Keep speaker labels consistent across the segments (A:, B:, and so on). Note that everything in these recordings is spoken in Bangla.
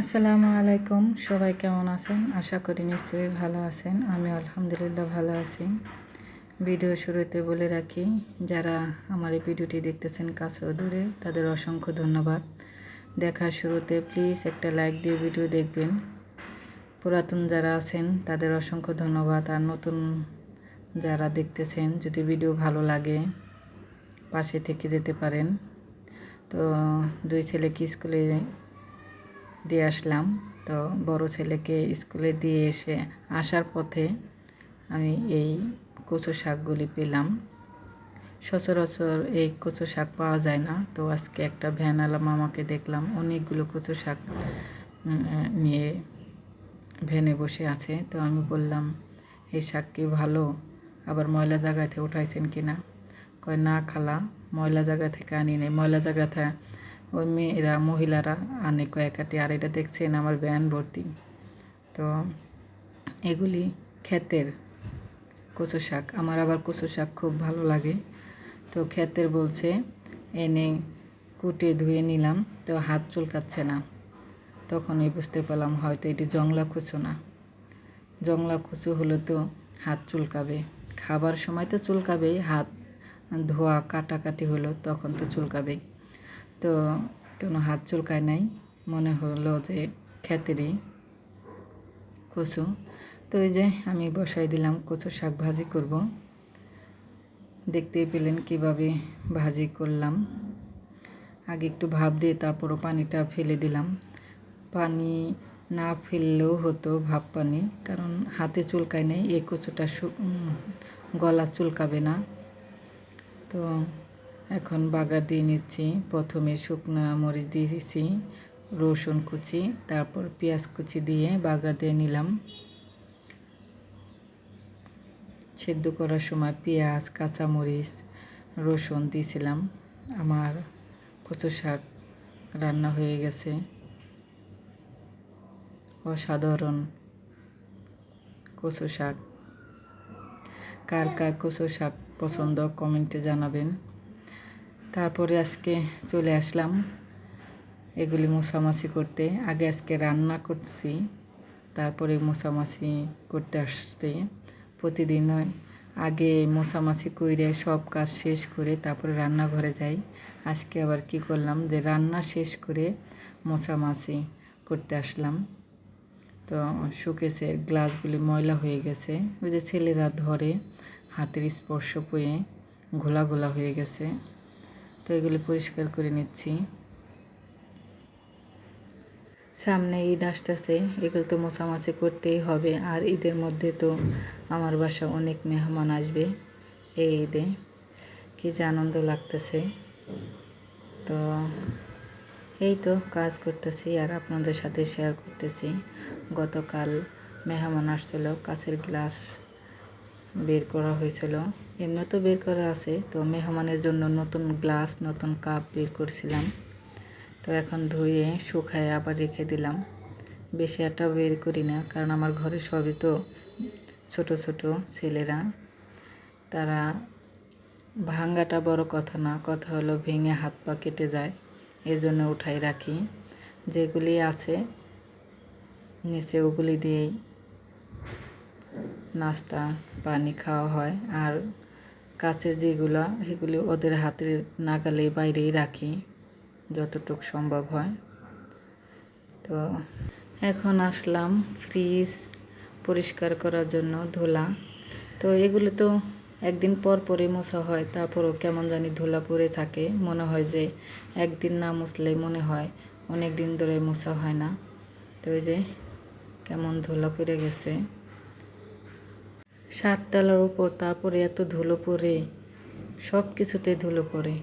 A: আসসালামু আলাইকুম। সবাই কেমন আছেন? আশা করি নিশ্চয়ই ভালো আছেন। আমি আলহামদুলিল্লাহ ভালো আছি। ভিডিও শুরুতে বলে রাখি, যারা আমার এই ভিডিওটি দেখতেছেন কাছে ও দূরে, তাদের অসংখ্য ধন্যবাদ। দেখার শুরুতে প্লিজ একটা লাইক দিয়ে ভিডিও দেখবেন। পুরাতন যারা আছেন, তাদের অসংখ্য ধন্যবাদ। আর নতুন যারা দেখতেছেন, যদি ভিডিও ভালো লাগে, পাশে থেকে যেতে পারেন। তো দুই ছেলেকে স্কুলে দিয়ে আসলাম। তো বড় ছেলেকে স্কুলে দিয়ে এসে আসার পথে আমি এই কচু শাকগুলি পেলাম। সচরাচর এই কচু শাক পাওয়া যায় না। তো আজকে একটা ভ্যানালা মামাকে দেখলাম, অনেকগুলো কচু শাক নিয়ে ভ্যানে বসে আছে। তো আমি বললাম, এই শাক কি ভালো? আবার ময়লা জায়গাতে উঠাইছেন কি না কয়, না খালা, ময়লা জায়গা থেকে আনি নেই। ময়লা জায়গা থেকে ওই মেয়েরা, মহিলারা আনে কয়েকাটি আর এটা দেখছেন আমার ব্যান ভর্তি। তো এগুলি ক্ষেতের কচু শাক। আমার আবার কচু শাক খুব ভালো লাগে। তো ক্ষেতের বলছে, এনে কুটে ধুয়ে নিলাম, তো হাত চুলকাচ্ছে না। তখনই বুঝতে পারলাম হয়তো এটি জংলা কচু না। জংলা কচু হলে তো হাত চুলকাবে। খাবার সময় তো চুলকাবেই, হাত ধোয়া কাটাকাটি হলো তখন তো চুলকাবেই। তো কোনো হাত চুলকায় নাই। মনে হলো যে খেতেরই কচু। তো এই যে আমি বসাই দিলাম কচু শাক ভাজি করব। দেখতেই পেলেন কীভাবে ভাজি করলাম। আগে একটু ভাব দিয়ে তারপরও পানিটা ফেলে দিলাম। পানি না ফেললেও হতো ভাব পানি, কারণ হাতে চুলকায় নেই, এই কচুটা গলা চুলকাবে না। তো এখন বাগার দিয়ে নিচ্ছি। প্রথমে শুকনো মরিচ দিয়ে দিচ্ছি রসুন কুচি, তারপর পেঁয়াজ কুচি দিয়ে বাগার দিয়ে নিলাম। সেদ্ধ করার সময় পেঁয়াজ, কাঁচামরিচ, রসুন দিয়েছিলাম। আমার কচু শাক রান্না হয়ে গেছে। অসাধারণ কচু শাক। কার কার কচু শাক পছন্দ কমেন্টে জানাবেন। তারপরে আজকে চলে আসলাম এগুলি মোছামাছি করতে। আগে আজকে রান্না করছি, তারপরে মোছামাছি করতে আসছি। প্রতিদিন আগে মোছামাছি কইরে সব কাজ শেষ করে তারপরে রান্নাঘরে যাই। আজকে আবার কি করলাম যে রান্না শেষ করে মোছামাছি করতে আসলাম। তো শুকেছে গ্লাসগুলি ময়লা হয়ে গেছে। ওই যে ছেলেরা ধরে হাতের স্পর্শ পেয়ে ঘোলা ঘোলা হয়ে গেছে। তো এগুলি পরিষ্কার করে নিচ্ছি। সামনে ঈদ আসতেছে, এগুলো তো মোছামাছি করতেই হবে। আর ঈদের মধ্যে তো আমার বাসা অনেক মেহমান আসবে এই ঈদে। কী যে আনন্দ লাগতেছে। তো এই তো কাজ করতেছি আর আপনাদের সাথে শেয়ার করতেছি। গতকাল মেহমান আসছিল, কাছের গ্লাস বের করা হয়েছিল। এমনি তো বের করা আছে, তো মেহমানের জন্য নতুন গ্লাস, নতুন কাপ বের করছিলাম। তো এখন ধুয়ে, শুকায় আবার রেখে দিলাম। বেশি একটা বের করি না, কারণ আমার ঘরে সবই তো ছোট ছোট ছেলেরা। তারা ভাঙ্গাটা বড় কথা না, কথা হলো ভেঙে হাত পা কেটে যায় এর জন্য উঠাই রাখি। যেগুলি আছে, নিচে ওগুলি দিয়েই নাস্তা, পানি খাওয়া হয়। আর কাছের যেগুলো, সেগুলি ওদের হাতের নাগালে বাইরেই রাখি, যতটুক সম্ভব হয়। তো এখন আসলাম ফ্রিজ পরিষ্কার করার জন্য ধুলা। তো এগুলো তো একদিন পর পরে মোছা হয়, তারপরও কেমন জানি ধুলা পড়ে থাকে। মনে হয় যে একদিন না মুছলে মনে হয় অনেক দিন ধরে মোছা হয় না। তো ওই যে কেমন ধুলা পড়ে গেছে। সাততলার উপর তারপরে এত ধুলো পড়ে, সব কিছুতে ধুলো পড়ে।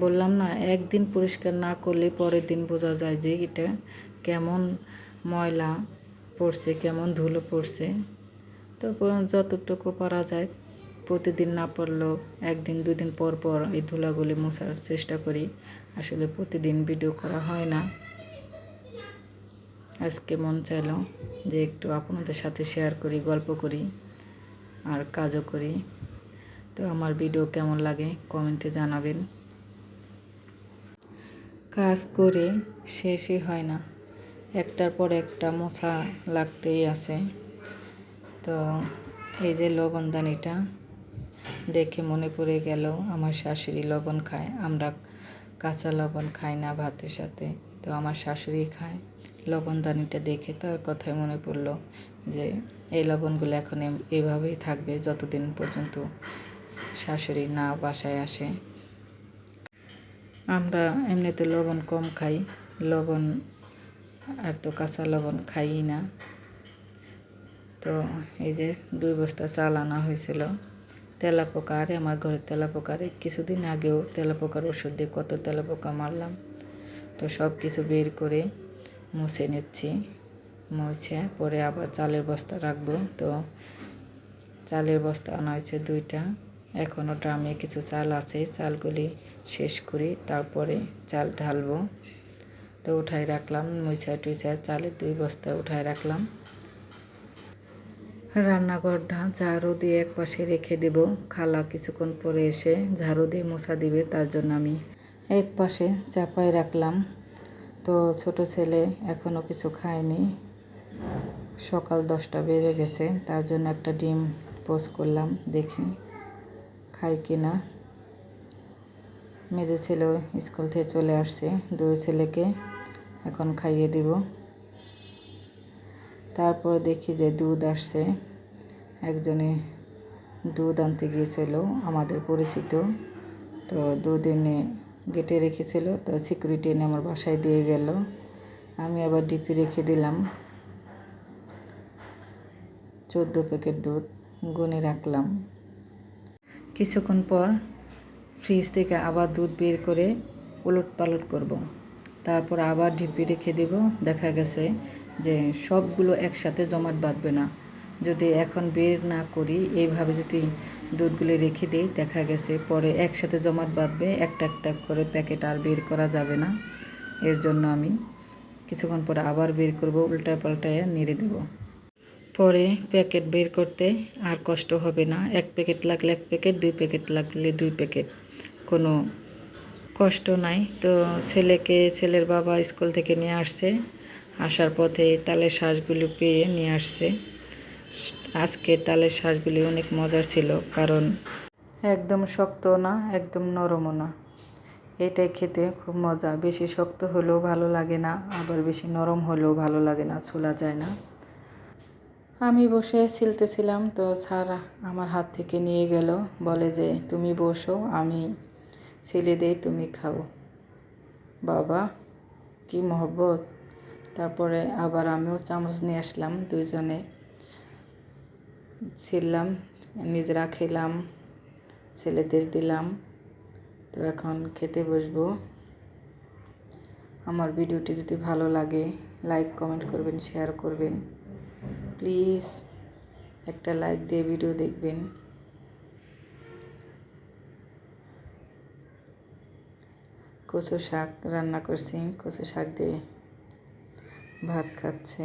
A: বললাম না, একদিন পরিষ্কার না করলে পরের দিন বোঝা যায় যে এটা কেমন ময়লা পড়ছে, কেমন ধুলো পড়ছে। তো যতটুকু পারা যায়, প্রতিদিন না পারলেও একদিন, দুদিন পর পর এই ধুলাগুলি মোছার চেষ্টা করি। আসলে প্রতিদিন ভিডিও করা হয় না। আজকে মন চাইলো যে একটু আপনাদের সাথে শেয়ার করি, গল্প করি আর কাজও করি। তো আমার ভিডিও কেমন লাগে কমেন্টে জানাবেন। কাজ করে শেষই হয় না। একটার পর একটা মশা লাগতেই আছে। তো এই যে লবণদানিটা দেখে মনে পড়ে গেল আমার শাশুড়ি লবণ খায়, আমরা কাঁচা লবণ খাই না ভাতের সাথে। তো আমার শাশুড়ি খায়। লবণদানিটা দেখে তার কথাই মনে পড়ল যে এই লবণগুলো এখন এভাবেই থাকবে যতদিন পর্যন্ত শাশুড়ি না বাসায় আসে। আমরা এমনিতে লবণ কম খাই, লবণ আর তো কাঁচা লবণ খাই না। তো এই যে দুই বস্তা চাল আনা হয়েছিল আরে আমার ঘরে তেলাপোকা, আরে কিছুদিন আগেও তেলাপোকার ওষুধ দিয়ে কত তেলাপোকা মারলাম। তো সব কিছু বের করে মুছে নিচ্ছি। মুছে, পরে আবার চালের বস্তা রাখব। তো চালের বস্তা আনা হয়েছে দুইটা। এখনও ড্রামে কিছু চাল আছে চালগুলি শেষ করি, তারপরে চাল ঢালবো। তো উঠাই রাখলাম, মুছা টুইছা চালের দুই বস্তা উঠাই রাখলাম। রান্নাঘরটা ঝাড়ু দিয়ে এক পাশে রেখে দেব। খালা কিছুক্ষণ পরে এসে ঝাড়ু দিয়ে মোছা দিবে, তার জন্য আমি এক পাশে চাপায় রাখলাম। তো ছোট ছেলে এখনও কিছু খায়নি। সকাল দশটা বেজে গেছে, তার জন্য একটা ডিম পোস্ট করলাম, দেখি খাই কি না মেজে ছেলে স্কুল থেকে চলে আসছে, দুই ছেলেকে এখন খাইয়ে দিব। তারপর দেখি যে দুধ আসছে। একজনে দুধ আনতে গিয়েছিল, আমাদের পরিচিত। তো দুধ এনে গেটে রেখেছিল, তো সিকিউরিটি এনে আমার বাসায় দিয়ে গেল। আমি আবার ডিপি রেখে দিলাম। চোদ্দ প্যাকেট দুধ গুনে রাখলাম। কিছুক্ষণ পর ফ্রিজ থেকে আবার দুধ বের করে উলট পালট করব। তারপর আবার ঢিপি রেখে দেব। দেখা গেছে যে সবগুলো একসাথে জমাট বাঁধবে না। যদি এখন বের না করি, এইভাবে যদি দুধগুলো রেখে দিই, দেখা গেছে পরে একসাথে জমাট বাঁধবে, একটা একটা করে প্যাকেট আর বের করা যাবে না। এর জন্য আমি কিছুক্ষণ পরে আবার বের করব উল্টায় পাল্টায় নেড়ে দেবো। পরে প্যাকেট বের করতে আর কষ্ট হবে না। এক প্যাকেট লাগলে এক প্যাকেট, দুই প্যাকেট লাগলে দুই প্যাকেট। কোনো কষ্ট নাই। তো ছেলেকে, ছেলের বাবা স্কুল থেকে নিয়ে আসছে। আসার পথে তালের শ্বাসগুলি পেয়ে নিয়ে আসছে। আজকে তালের শ্বাসগুলি অনেক মজার ছিল, কারণ একদম শক্ত না, একদম নরমও না। এটাই খেতে খুব মজা। বেশি শক্ত হলেও ভালো লাগে না, আবার বেশি নরম হলেও ভালো লাগে না, ছোলা যায় না। আমি বসে ছিলতেছিলাম তো স্যার আমার হাত থেকে নিয়ে গেল, বলে যে, তুমি বসো, আমি ছেলে দেই, তুমি খাও। বাবা, কি মহব্বত। তারপরে আবার আমিও চামচ নিয়ে আসলাম দুইজনে। ছিললাম নিজেরা খেলাম, ছেলেদের দিলাম। তো এখন খেতে বসবো। আমার ভিডিওটি যদি ভালো লাগে লাইক কমেন্ট করবেন শেয়ার করবেন। প্লিজ একটা লাইক দিয়ে ভিডিও দেখবেন। কচু শাক রান্না করছি, কচু শাক দিয়ে ভাত খাচ্ছে।